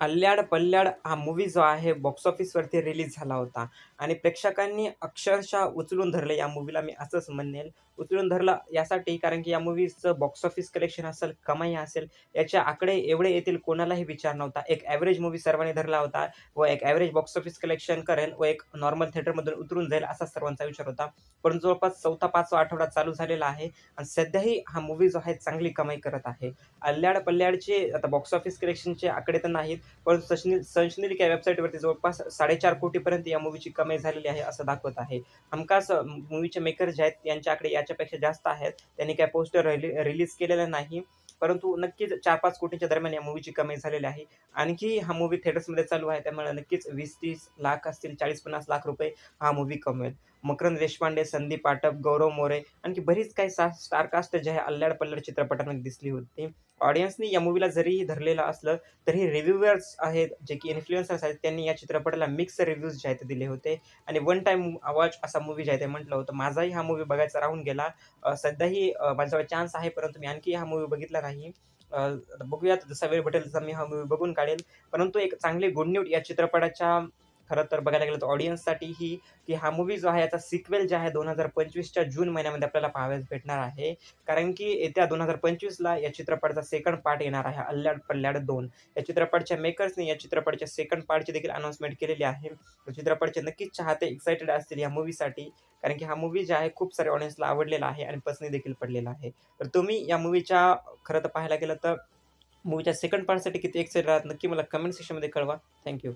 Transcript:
अल्ल्याड पल्ल्याड हा मूव्ही जो आहे बॉक्स ऑफिसवरती रिलीज झाला होता. आणि प्रेक्षकांनी अक्षरशः उचलून धरलं या मूवीला मी असंच म्हणेल. उचलून धरलं यासाठी कारण की या मूवीचं बॉक्स ऑफिस कलेक्शन असेल कमाई असेल याचे आकडे एवढे येतील कोणालाही विचार नव्हता. एक ॲव्हरेज मूवी सर्वांनी धरला होता व एक ॲव्हरेज बॉक्स ऑफिस कलेक्शन करेल व एक नॉर्मल थिएटरमधून उतरून जाईल असा सर्वांचा विचार होता. पण जवळपास चौथा पाचवा आठवडा चालू झालेला आहे आणि सध्याही हा मूव्ही जो आहे चांगली कमाई करत आहे. अल्ल्याड पल्ल्याडचे आता बॉक्स ऑफिस कलेक्शनचे आकडे तर नाहीत पण सशनी संशनिक या वेबसाईटवरती जवळपास साडेचार कोटीपर्यंत या मूवीची कमाई झालेली आहे असं दाखवत आहे. हमखास मूवीचे मेकर जे आहेत यांचे आकडे याच्यापेक्षा जास्त आहेत. त्यांनी काय पोस्टर रिली रिलीज केलेलं नाही. परंतु नक्कीच चार पाच कोटीच्या दरम्यान या मूवीची कमाई झालेली आहे. आणखी हा मूवी थिएटर्समध्ये चालू आहे त्यामुळे नक्कीच वीस तीस लाख असतील चाळीस पन्नास लाख रुपये हा मूवी कमवेल. मकरंद देशपांडे संदीप पाठक गौरव मोरे आणखी बरीच काही सा स्टारकास्ट जे आहे अल्लाड पल्लड चित्रपटांमध्ये दिसली होती. ऑडियन्सनी या मूवीला जरीही धरलेलं असलं तरी रिव्ह्युअर्स आहेत जे की इन्फ्लुएन्सर्स आहेत त्यांनी या चित्रपटाला मिक्स रिव्ह्यूज जे आहेत ते दिले होते. आणि वन टाईम वॉच असा मूवी जे आहे ते म्हटलं होतं. माझाही हा मूवी बघायचा राहून गेला. सध्याही अ, माझ्याजवळ चान्स आहे परंतु मी आणखी हा मूवी बघितला नाही बघूयात जसा वेळ भेटेल तसा मी हा मूवी बघून काढेल. परंतु एक चांगली गुड न्यूज या चित्रपटाच्या खरं तर बघायला गेलं तर ऑडियन्ससाठी ही की हा मूवी जो आहे याचा सिक्वेल जे आहे दोन हजार पंचवीसच्या जून महिन्यामध्ये आपल्याला पाहावयास भेटणार आहे. कारण की येत्या दोन हजार पंचवीसला या चित्रपटाचा सेकंड पार्ट येणार आहे अल्ल्याड पल्ल्याड दोन. या चित्रपटच्या मेकर्सने या चित्रपटच्या सेकंड पार्टची देखील अनाऊन्समेंट केलेली आहे. चित्रपटचे नक्कीच चाहते एक्साइटेड असतील या मूवीसाठी कारण की हा मूवी जे आहे खूप सारे ऑडियन्सला आवडलेला आहे आणि पसंती देखील पडलेला आहे. तर तुम्ही या मूवीच्या खरं तर पाहायला गेलं तर मूवीच्या सेकंड पार्टसाठी किती एक्साइटेड आहात नक्की मला कमेंट सेक्शनमध्ये कळवा. थँक्यू